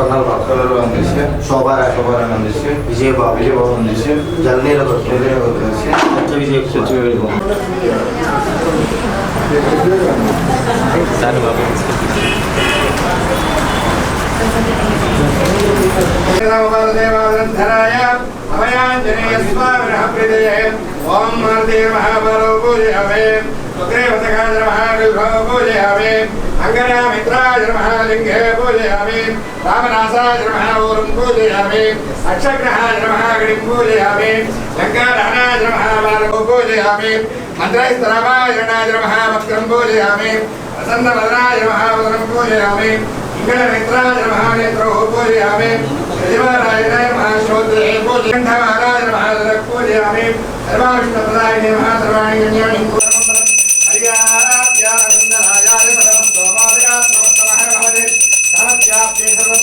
కొన్నాళ్ళు భక్తులలో అందిస్తే శోభారా శోభారాన్ని అందిస్తే విజయబాబు విజయబాబు అందిస్తే జలనీల జలనీల అందిస్తే సత్య విజయ సత్య విజయ దేవాధరాయ అభయాంజనేయ స్వామినః ప్రీతయే ఓం మహాదేవ మహాబలో పూజయామే సుగ్రీవతకాజ మహావిభో పూజయామే అంగనామిత్రాజ మహాలింగే పూజయామి రామనాసాజ మహాఊరం పూజయామి అక్షగ్రహాజ మహాగణిం పూజయామి శంకరహనాజ మహాబాలకో పూజయామి మంత్రైస్తరామాజనాజ మహావక్రం పూజయామి ప్రసన్నవదనాజ మహావదనం పూజయామి ఇంగళమిత్రాజ మహానేత్రో పూజయామి శివరాజనాయ మహాశ్రోత్రే పూజంఠమహారాజ మహాదర పూజయామి సర్వావిష్ణప్రదాయనే మహాసర్వాణి గణ్యాణి హరియాప్యానందరాయాయ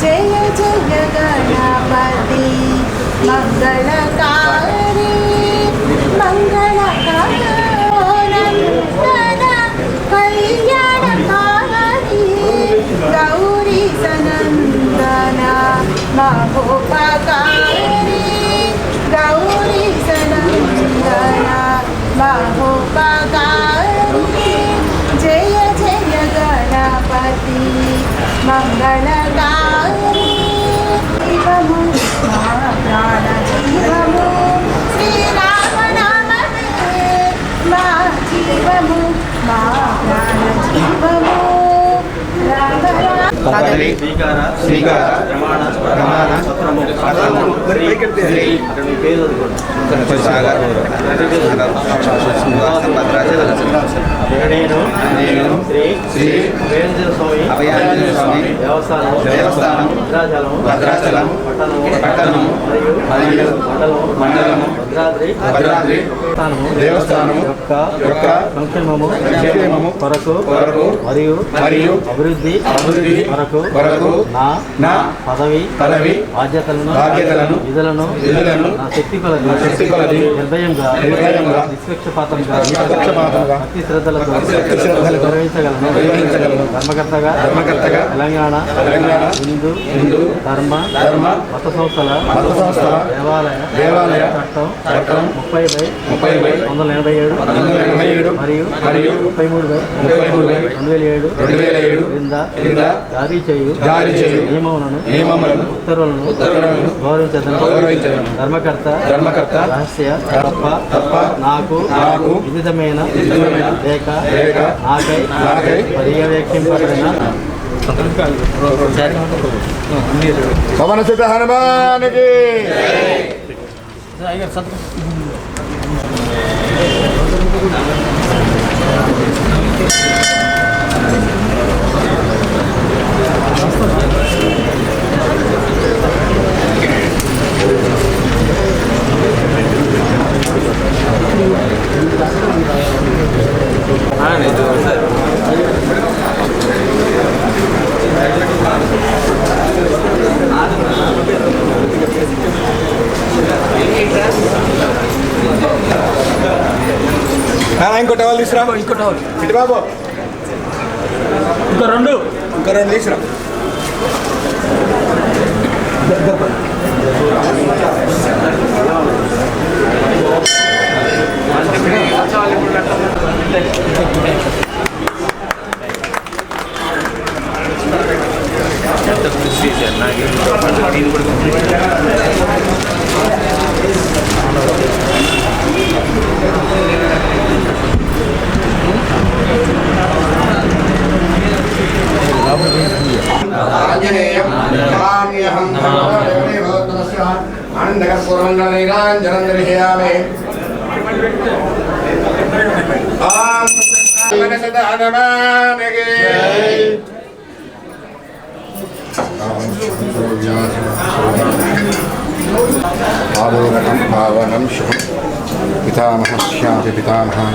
జయ జయ గణపతి మంగళకారి మంగళకారణ కళ్యాణకారి గౌరీ సనందన మహోపకారి గౌరీ సనందన మహోపకారి మంగళదారి జీవము ప్రాణ జీవము శ్రీరామనామే మా జీవము శ్రీకార శ్రీకార ప్రమాణ నేను నేను శ్రీ శ్రీ అభయాంజన స్వామి అభయాంజనేయ స్వామి దేవస్థానం దేవస్థానం భద్రాచలం భద్రాచలం పట్టణము పట్టణము మరియు మండలము మండలము భద్రాద్రి భద్రాద్రి దేవస్థానము దేవస్థానము యొక్క యొక్క సంక్షేమము సంక్షేమము కొరకు కొరకు మరియు మరియు అభివృద్ధి అభివృద్ధి కొరకు కొరకు నా నా పదవి పదవి బాధ్యతలను బాధ్యతలను విధులను విధులను నా శక్తి కొలది నా శక్తి కొలది నిర్భయంగా నిర్భయంగా నిష్పక్షపాతంగా నిష్పక్షపాతంగా భక్తి శ్రద్ధలతో భక్తి శ్రద్ధలతో నిర్వహించగలను. నిర్వహించగలను. ధర్మకర్తగా ధర్మకర్తగా తెలంగాణ తెలంగాణ హిందూ హిందూ ధర్మ ధర్మ మత సంస్థల మత సంస్థల దేవాలయ దేవాలయ చట్టం చట్టం ముప్పై బై ముప్పై బై వందల ఎనభై ఏడు వందల ఎనభై ఏడు మరియు మరియు ముప్పై మూడు బై ముప్పై మూడు బై రెండు వేల ఏడు రెండు వేల ఏడు క్రింద క్రింద జారీ చేయు జారీ చేయు నియమములను నియమములను ఉత్తర్వులను ఉత్తర్వులను గౌరవించదను గౌరవించదను. ధర్మకర్త ధర్మకర్త రహస్య తప్ప తప్ప నాకు నాకు విదితమైన విదితమైన లేక లేక నాకై నాకై పర్యవేక్షింపబడిన పవన సుత హనుమానికి ఇంకో టవల్ తీసురా. ఇంకో టవల్ ఇటు బాబు. ఇంకో రెండు. ఇంకో రెండు తీసురా. ఆంజనేయం హనుమానికి ఆలోకనం భావనం శుభం. పితామహ हाँ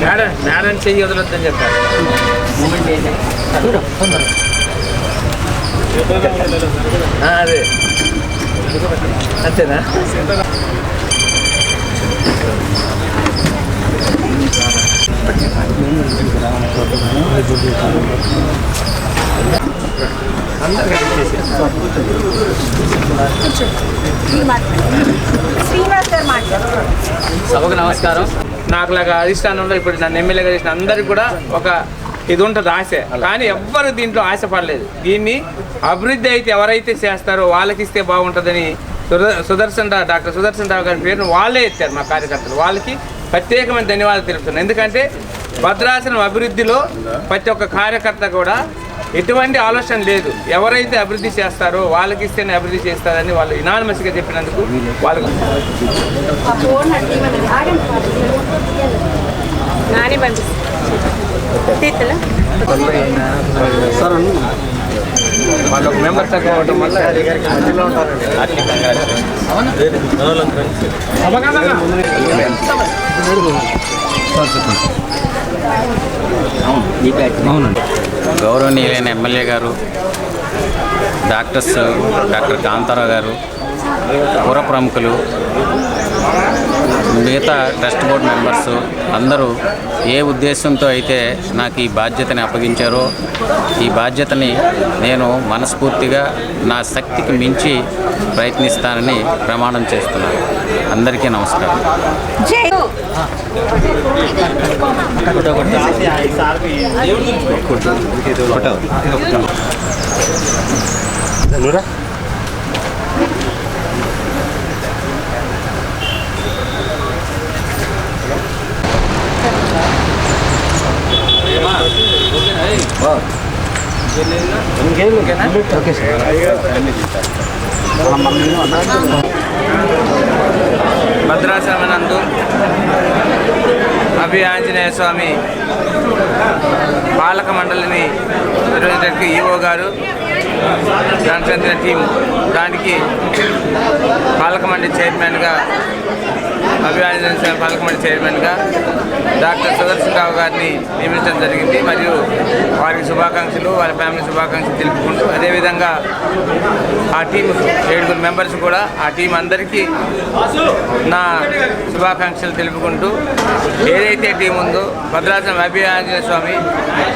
మేడం మేడం చెయ్యి వదలొద్దని చెప్పారు ఆ, అదే. అంతేనా? సభకు నమస్కారం. నాకు లాగా అధిష్టానంలో ఇప్పుడు నన్ను ఎమ్మెల్యేగా చేసిన అందరికి కూడా ఒక ఇది ఉంటుంది ఆశ. కానీ ఎవ్వరు దీంట్లో ఆశపడలేదు. దీన్ని అభివృద్ధి అయితే ఎవరైతే చేస్తారో వాళ్ళకి ఇస్తే బాగుంటుందని సుద- సుదర్శన్ రావు డాక్టర్ సుదర్శన్ రావు గారి పేరును వాళ్ళే ఎత్తారు మా కార్యకర్తలు. వాళ్ళకి ప్రత్యేకమైన ధన్యవాదాలు తెలుపుతున్నాను. ఎందుకంటే భద్రాసనం అభివృద్ధిలో ప్రతి ఒక్క కార్యకర్త కూడా ఎటువంటి ఆలోచన లేదు. ఎవరైతే అభివృద్ధి చేస్తారో వాళ్ళకి ఇస్తేనే అభివృద్ధి చేస్తారని వాళ్ళు ఇనానమస్గా చెప్పినందుకు వాళ్ళకు నానే పంపిస్తాను తీర్థలా వాళ్ళు ఒక మెంబర్ తక్కువ అవడం వల్ల గౌరవనీయులైన ఎమ్మెల్యే గారు డాక్టర్స్ డాక్టర్ కాంతారావు గారు పుర ప్రముఖులు మిగతా ట్రస్ట్ బోర్డ్ మెంబర్స్ అందరూ ఏ ఉద్దేశంతో అయితే నాకు ఈ బాధ్యతని అప్పగించారో ఈ బాధ్యతని నేను మనస్ఫూర్తిగా నా శక్తికి మించి ప్రయత్నిస్తానని ప్రమాణం చేస్తున్నాను. అందరికీ నమస్కారం. జై ఓకే సార్. భద్రాశ్రమనందు అభి ఆంజనేయ స్వామి పాలక మండలిని నిర్వహించడానికి ఈఓ గారు దానికి చెందిన టీం. దానికి పాలక మండలి చైర్మన్గా అభివాదించిన ఆంజనేయ స్వామి చైర్మన్గా డాక్టర్ సుదర్శన్ రావు గారిని నియమించడం జరిగింది మరియు వారికి శుభాకాంక్షలు వారి ఫ్యామిలీ శుభాకాంక్షలు తెలుపుకుంటూ అదేవిధంగా ఆ టీం ఏడుగురు మెంబర్స్ కూడా ఆ టీం అందరికీ నా శుభాకాంక్షలు తెలుపుకుంటూ ఏదైతే టీం ఉందో భద్రాచలం అభి స్వామి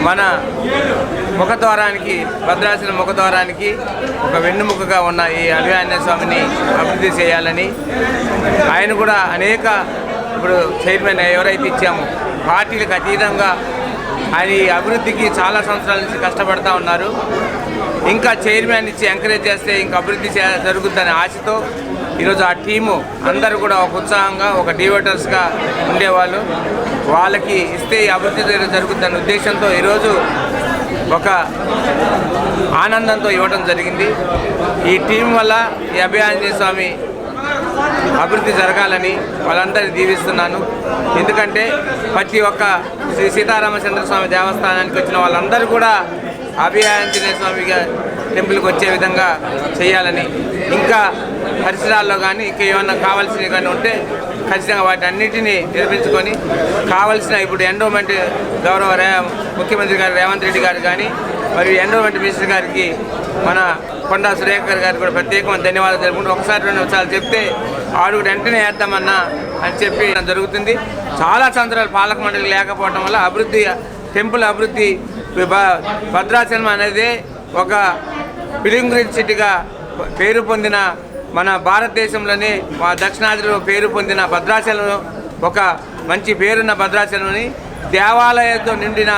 మన ముఖద్వారానికి భద్రాచలం ముఖద్వారానికి ఒక వెన్నుముకగా ఉన్న ఈ అభివాన్య స్వామిని అభివృద్ధి చేయాలని ఆయన కూడా అనేక ఇప్పుడు చైర్మన్ ఎవరైతే ఇచ్చామో పార్టీలకు అతీతంగా ఆయన ఈ అభివృద్ధికి చాలా సంవత్సరాల నుంచి కష్టపడతా ఉన్నారు. ఇంకా చైర్మన్ ఇచ్చి ఎంకరేజ్ చేస్తే ఇంకా అభివృద్ధి చే- జరుగుతుందనే ఆశతో ఈరోజు ఆ టీము అందరూ కూడా ఒక ఉత్సాహంగా ఒక డివోటర్స్గా ఉండేవాళ్ళు. వాళ్ళకి ఇస్తే ఈ అభివృద్ధి జరుగుతుందనే ఉద్దేశంతో ఈరోజు ఒక ఆనందంతో ఇవ్వడం జరిగింది. ఈ టీం వల్ల ఈ అభయాంజనేయ స్వామి అభివృద్ధి జరగాలని వాళ్ళందరినీ దీవిస్తున్నాను. ఎందుకంటే ప్రతి ఒక్క శ్రీ సీతారామచంద్ర స్వామి దేవస్థానానికి వచ్చిన వాళ్ళందరూ కూడా అభయాంజనేయ స్వామి టెంపుల్కి వచ్చే విధంగా చేయాలని ఇంకా పరిసరాల్లో కానీ ఇంకా ఏమన్నా కావాల్సినవి కానీ ఉంటే ఖచ్చితంగా వాటి అన్నిటినీ నిర్మించుకొని కావలసిన ఇప్పుడు ఎండోమెంట్ గౌరవ రే ముఖ్యమంత్రి గారు రేవంత్ రెడ్డి గారు కానీ మరియు ఎండోమెంట్ మినిస్టర్ గారికి మన కొండా సురేఖర్ గారికి కూడా ప్రత్యేకమైన ధన్యవాదాలు తెలుపుకుంటూ ఒకసారి రెండు ఒకసారి చెప్తే ఆడు వెంటనే వేద్దామన్నా అని చెప్పి జరుగుతుంది. చాలా సంవత్సరాలు పాలక మండలి లేకపోవడం వల్ల అభివృద్ధి టెంపుల్ అభివృద్ధి భద్రాచలం అనేది ఒక పిలింగ్రిడ్ సిటీగా పేరు పొందిన మన భారతదేశంలోనే మా దక్షిణాదిలో పేరు పొందిన భద్రాచలం ఒక మంచి పేరున్న భద్రాచలంని దేవాలయంతో నిండిన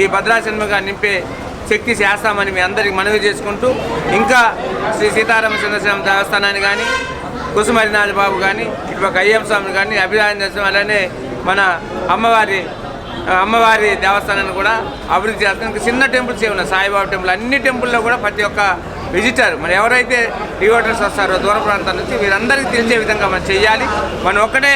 ఈ భద్రాచలముగా నింపే శక్తి చేస్తామని మీ అందరికి మనవి చేసుకుంటూ ఇంకా శ్రీ సీతారామచంద్ర స్వామి దేవస్థానాన్ని కానీ కుసుమరినాథ్ బాబు కానీ ఇటు ఒక అయ్యం స్వామిని కానీ అభిరాజన అలానే మన అమ్మవారి అమ్మవారి దేవస్థానాన్ని కూడా అభివృద్ధి చేస్తాం. ఇంకా చిన్న టెంపుల్స్ ఏమన్నా సాయిబాబా టెంపుల్. అన్ని టెంపుల్లో కూడా ప్రతి ఒక్క విజిటర్. మరి ఎవరైతే రివోటర్స్ వస్తారో దూర ప్రాంతాల నుంచి వీరందరికీ తెలిసే విధంగా మనం చేయాలి మనం ఒక్కటే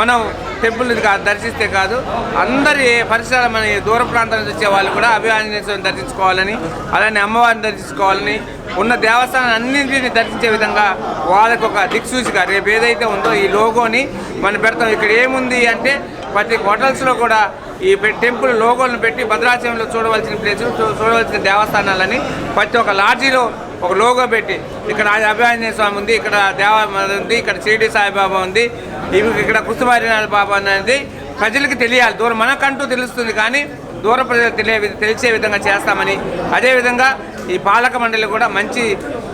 మనం టెంపుల్ కాదు దర్శిస్తే కాదు అందరి పరిసరాలు మన దూర ప్రాంతం నుంచి వచ్చే వాళ్ళు కూడా అభివాంజనేయ దర్శించుకోవాలని అలానే అమ్మవారిని దర్శించుకోవాలని ఉన్న దేవస్థానాన్ని అన్నింటిని దర్శించే విధంగా వాళ్ళకు ఒక దిక్సూచిగా రేపు ఏదైతే ఉందో ఈ లోగోని మనం పెడతాం. ఇక్కడ ఏముంది అంటే ప్రతి హోటల్స్లో కూడా ఈ టెంపుల్ లోగోలను పెట్టి భద్రాచలంలో చూడవలసిన ప్లేసులు చూ- చూడవలసిన దేవస్థానాలని ప్రతి ఒక్క లాడ్జీలో ఒక లోగో పెట్టి ఇక్కడ అభియాంజనేయ స్వామి ఉంది ఇక్కడ దేవ ఉంది ఇక్కడ షిరిడి సాయిబాబా ఉంది ఇవి ఇక్కడ కృష్ణమారినాథ బాబా అనేది ప్రజలకు తెలియాలి. దూరం మనకంటూ తెలుస్తుంది కానీ దూర ప్రజలకు తెలియ తెలిసే విధంగా చేస్తామని. అదేవిధంగా ఈ పాలక మండలి కూడా మంచి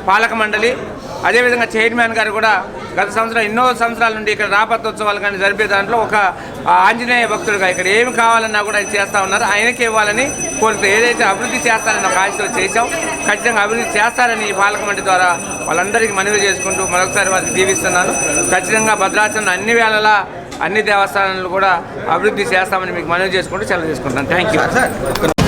పాలక మండలి. అదేవిధంగా చైర్మన్ గారు కూడా గత సంవత్సరం ఎన్నో సంవత్సరాల నుండి ఇక్కడ రాపతోత్సవాలు కానీ జరిపే దాంట్లో ఒక ఆంజనేయ భక్తుడుగా ఇక్కడ ఏమి కావాలన్నా కూడా ఆయన చేస్తూ ఉన్నారు. ఆయనకి ఇవ్వాలని కోరుతూ ఏదైతే అభివృద్ధి చేస్తారని ఒక ఆశతో చేశాం ఖచ్చితంగా అభివృద్ధి చేస్తారని ఈ పాలక ద్వారా వాళ్ళందరికీ మనవి చేసుకుంటూ మరొకసారి వారికి దీవిస్తున్నాను. ఖచ్చితంగా భద్రాచలం అన్ని వేళలా అన్ని దేవస్థానాలు కూడా అభివృద్ధి చేస్తామని మీకు మనవి చేసుకుంటూ సెలవు చేసుకుంటాను థ్యాంక్ యూ